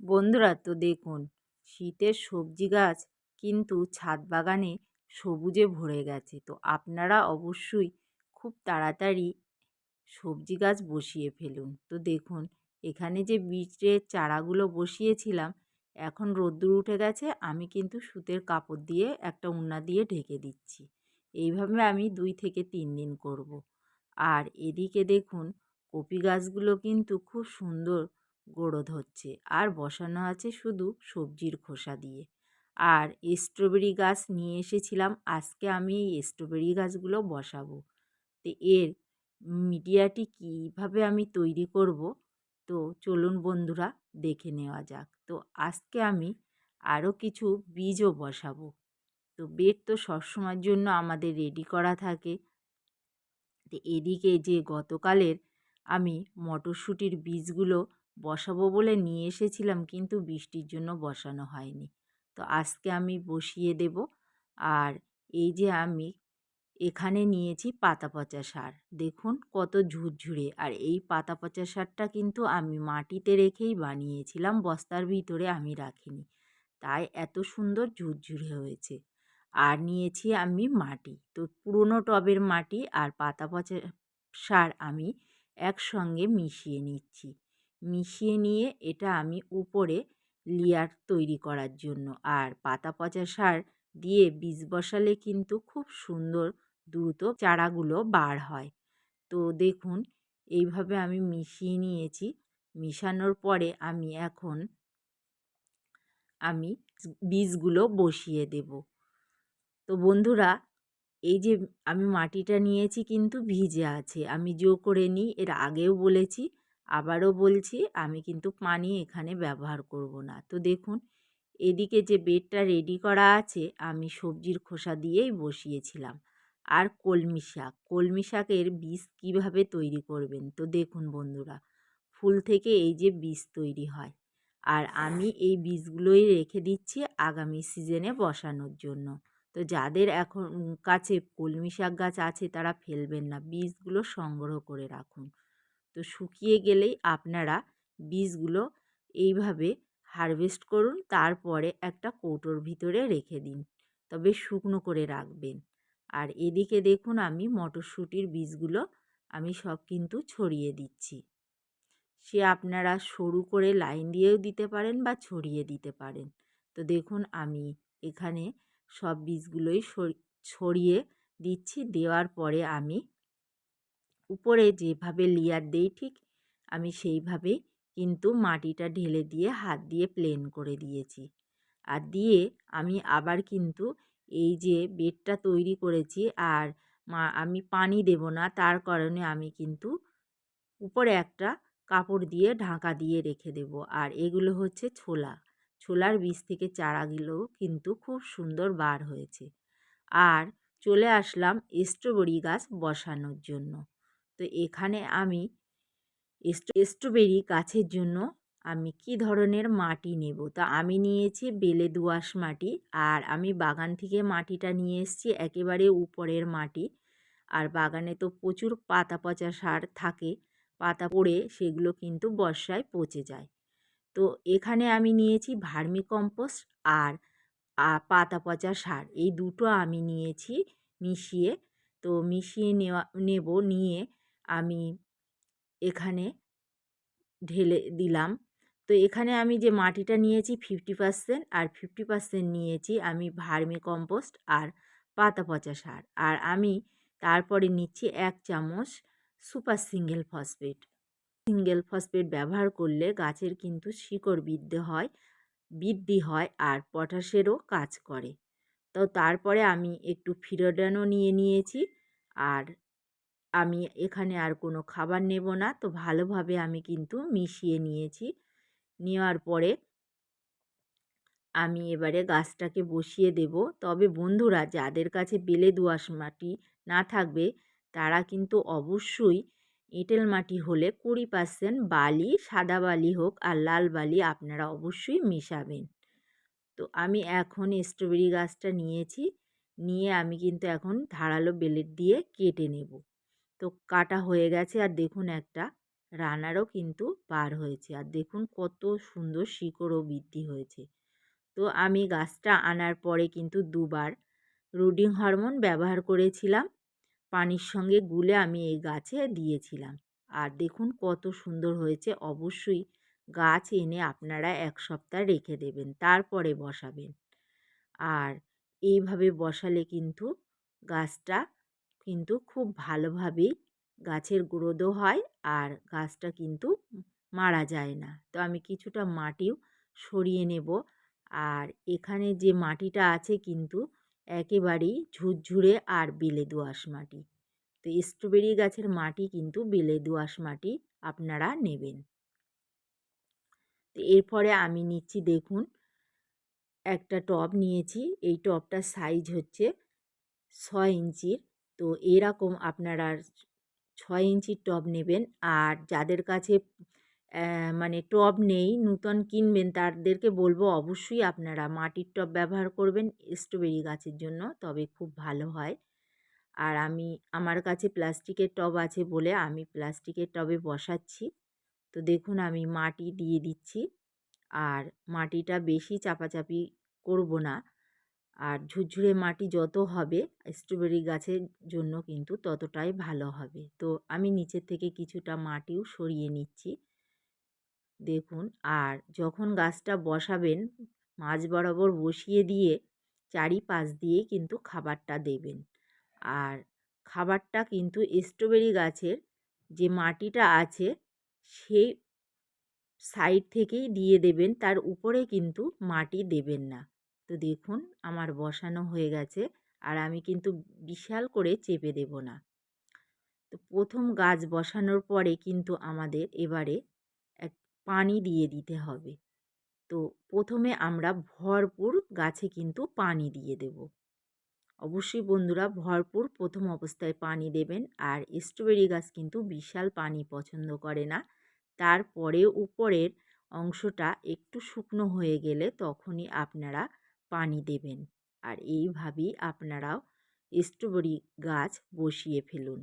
বন্ধুরা তো দেখুন, শীতের সবজি গাছ কিন্তু ছাদ বাগানে সবুজে ভরে গেছে। তো আপনারা অবশ্যই খুব তাড়াতাড়ি সবজি গাছ বসিয়ে ফেলুন। তো দেখুন, এখানে যে বীজের চারাগুলো বসিয়েছিলাম, এখন রোদ্দুর উঠে গেছে, আমি কিন্তু সুতের কাপড় দিয়ে একটা উন্না দিয়ে ঢেকে দিচ্ছি। এইভাবে আমি দুই থেকে তিন দিন করব। আর এদিকে দেখুন, কপি গাছগুলো কিন্তু খুব সুন্দর গ্রোথ ধরছে আর বসানো আছে শুধু সবজির খোসা দিয়ে। আর স্ট্রবেরি গাছ নিয়ে এসেছিলাম, আজকে আমি এই স্ট্রবেরি গাছগুলো বসাবো। তো এর মিডিয়াটি কীভাবে আমি তৈরি করব? তো চলুন বন্ধুরা, দেখে নেওয়া যাক। তো আজকে আমি আরও কিছু বীজও বসাবো। তো বেড তো সবসময়ের জন্য আমাদের রেডি করা থাকে। তো এদিকে যে গতকালের আমি মটরশুঁটির বীজগুলো বসাবো বলে নিয়ে এসেছিলাম কিন্তু বৃষ্টির জন্য বসানো হয়নি। তো আজকে আমি বসিয়ে দেব। আর এই যে আমি এখানে নিয়েছি পাতা পচা সার। দেখুন কত ঝুরঝুরে। আর এই পাতা পচা সারটা কিন্তু আমি মাটিতে রেখেই বানিয়েছিলাম, বস্তার ভিতরে আমি রাখিনি। তাই এত সুন্দর ঝুরঝুরে হয়েছে। আর নিয়েছি আমি মাটি। তো পুরনো টবের মাটি আর পাতা পচা সার আমি একসঙ্গে মিশিয়ে নিচ্ছি। মিশিয়ে নিয়ে এটা আমি উপরে লেয়ার তৈরি করার জন্য। আর পাতা পচা সার দিয়ে বীজ বসালে কিন্তু খুব সুন্দর দ্রুত চারাগুলো বার হয়। তো দেখুন, এইভাবে আমি মিশিয়ে নিয়েছি। মিশানোর পরে আমি এখন আমি বীজগুলো বসিয়ে দেব। তো বন্ধুরা, এই যে আমি মাটিটা নিয়েছি কিন্তু ভিজে আছে। আমি জো করে নিই, এর আগেও বলেছি আবারও বলছি, আমি কিন্তু পানি এখানে ব্যবহার করব না। তো দেখুন, এদিকে যে বেডটা রেডি করা আছে, আমি সবজির খোসা দিয়েই বসিয়েছিলাম। আর কলমি শাক, কলমি শাকের বীজ কীভাবে তৈরি করবেন? তো দেখুন বন্ধুরা, ফুল থেকে এই যে বীজ তৈরি হয়। আর আমি এই বীজগুলোই রেখে দিচ্ছি আগামী সিজনে বসানোর জন্য। তো যাদের এখন কাছে কলমি শাক গাছ আছে, তারা ফেলবেন না। বীজগুলো সংগ্রহ করে রাখুন। তো শুকিয়ে গেলেই আপনারা বীজগুলো এইভাবে হারভেস্ট করুন, তারপরে একটা কৌটোর ভিতরে রেখে দিন। তবে শুকনো করে রাখবেন। আর এদিকে দেখুন আমি মটরশুঁটির বীজগুলো আমি সব কিন্তু ছড়িয়ে দিচ্ছি। সে আপনারা সরু করে লাইন দিয়েও দিতে পারেন বা ছড়িয়ে দিতে পারেন। তো দেখুন আমি এখানে সব বীজগুলোই ছড়িয়ে দিচ্ছি। দেওয়ার পরে আমি উপরে যেভাবে লেয়ার দেই ঠিক, আমি সেইভাবেই কিন্তু মাটিটা ঢেলে দিয়ে হাত দিয়ে প্লেন করে দিয়েছি। আর দিয়ে আমি আবার কিন্তু এই যে বেডটা তৈরি করেছি আর মা, আমি পানি দেব না, তার কারণে আমি কিন্তু উপরে একটা কাপড় দিয়ে ঢাকা দিয়ে রেখে দেব। আর এগুলো হচ্ছে ছোলা। ছোলার বীজ থেকে চারাগুলো কিন্তু খুব সুন্দর বার হয়েছে। আর চলে আসলাম স্ট্রবেরি গাছ বসানোর জন্য। তো এখানে আমি স্ট্রবেরি গাছের জন্য আমি কি ধরনের মাটি নেব? তা আমি নিয়েছি বেলে দোআঁশ মাটি আর আমি বাগান থেকে মাটিটা নিয়ে এসেছি, একেবারে উপরের মাটি। আর বাগানে তো প্রচুর পাতা পচা সার থাকে, পাতা পড়ে সেগুলো কিন্তু বর্ষায় পচে যায়। তো এখানে আমি নিয়েছি ভার্মি কম্পোস্ট আর পাতা পচা সার। এই দুটো আমি নিয়েছি মিশিয়ে। তো মিশিয়ে নেওয়া, নেব, নিয়ে আমি এখানে ঢেলে দিলাম। তো এখানে আমি যে মাটিটা নিয়েছি ফিফটি পার্সেন্ট আর ফিফটি পার্সেন্ট নিয়েছি আমি ভার্মি কম্পোস্ট আর পাতা পচা সার। আর আমি তারপরে নিচ্ছি এক চামচ super single phosphate. Single phosphate ব্যবহার করলে গাছের কিন্তু শিকড় বৃদ্ধি হয় বৃদ্ধি হয় আর পটাশেরও কাজ করে। তো তারপরে আমি একটু ফিরোডানও নিয়ে নিয়েছি আর আমি এখানে আর কোনো খাবার নেব না। তো ভালোভাবে আমি কিন্তু মিশিয়ে নিয়েছি। নেওয়ার পরে আমি এবারে গাছটাকে বসিয়ে দেব। তবে বন্ধুরা, যাদের কাছে বেলে দোআঁশ মাটি না থাকবে, তারা কিন্তু অবশ্যই এঁটেল মাটি হলে কুড়ি পার্সেন্ট বালি, সাদা বালি হোক আর লাল বালি আপনারা অবশ্যই মেশাবেন। তো আমি এখন স্ট্রবেরি গাছটা নিয়েছি। নিয়ে আমি কিন্তু এখন ধারালো বেলেট দিয়ে কেটে নেব। তো কাটা হয়ে গেছে আর দেখুন একটা রানারও কিন্তু বার হয়েছে। আর দেখুন কত সুন্দর শিকড়ও বৃদ্ধি হয়েছে। তো আমি গাছটা আনার পরে কিন্তু দুবার রুডিং হরমোন ব্যবহার করেছিলাম। পানির সঙ্গে গুলে আমি এই গাছে দিয়েছিলাম। আর দেখুন কত সুন্দর হয়েছে। অবশ্যই গাছ এনে আপনারা এক সপ্তাহ রেখে দেবেন, তারপরে বসাবেন। আর এইভাবে বসালে কিন্তু গাছটা কিন্তু খুব ভালোভাবেই গাছের গ্রোথও হয় আর গাছটা কিন্তু মারা যায় না। তো আমি কিছুটা মাটিও সরিয়ে নেব। আর এখানে যে মাটিটা আছে কিন্তু একেবারেই ঝুরঝুরে আর বেলে দোআঁশ মাটি। তো স্ট্রবেরি গাছের মাটি কিন্তু বেলে দোআঁশ মাটি আপনারা নেবেন। তো এরপরে আমি নিচ্ছি দেখুন, একটা টব নিয়েছি। এই টবটার সাইজ হচ্ছে ছয় ইঞ্চির। তো এরকম আপনারা ছয় ইঞ্চির টব নেবেন। আর যাদের কাছে মানে টব নেই, নূতন কিনবেন, তাদেরকে বলব অবশ্যই আপনারা মাটির টব ব্যবহার করবেন স্ট্রবেরি গাছের জন্য, তবে খুব ভালো হয়। আর আমি, আমার কাছে প্লাস্টিকের টব আছে বলে আমি প্লাস্টিকের টবে বসাচ্ছি। তো দেখুন আমি মাটি দিয়ে দিচ্ছি। আর মাটিটা বেশি চাপাচাপি করব না। আর ঝুরঝুরে মাটি যত হবে স্ট্রবেরি গাছের জন্য কিন্তু ততটাই ভালো হবে। তো আমি নিচের থেকে কিছুটা মাটিও সরিয়ে নিচ্ছি। দেখুন, আর যখন গাছটা বসাবেন মাঝ বরাবর বসিয়ে দিয়ে চারিপাশ দিয়ে কিন্তু খাবারটা দেবেন। আর খাবারটা কিন্তু স্ট্রবেরি গাছের যে মাটিটা আছে, সেই সাইড থেকেই দিয়ে দেবেন, তার উপরে কিন্তু মাটি দেবেন না। তো দেখুন, আমার বসানো হয়ে গেছে। আর আমি কিন্তু বিশাল করে চেপে দেব না। তো প্রথম গাছ বসানোর পরে কিন্তু আমাদের এবারে এক পানি দিয়ে দিতে হবে। তো প্রথমে আমরা ভরপুর গাছে কিন্তু পানি দিয়ে দেব। অবশ্যই বন্ধুরা, ভরপুর প্রথম অবস্থায় পানি দেবেন। আর স্ট্রবেরি গাছ কিন্তু বিশাল পানি পছন্দ করে না। তারপরে উপরের অংশটা একটু শুকনো হয়ে গেলে তখনই আপনারা পানি দেবেন। আর এইভাবেই আপনারাও স্ট্রবেরি গাছ বসিয়ে ফেলুন।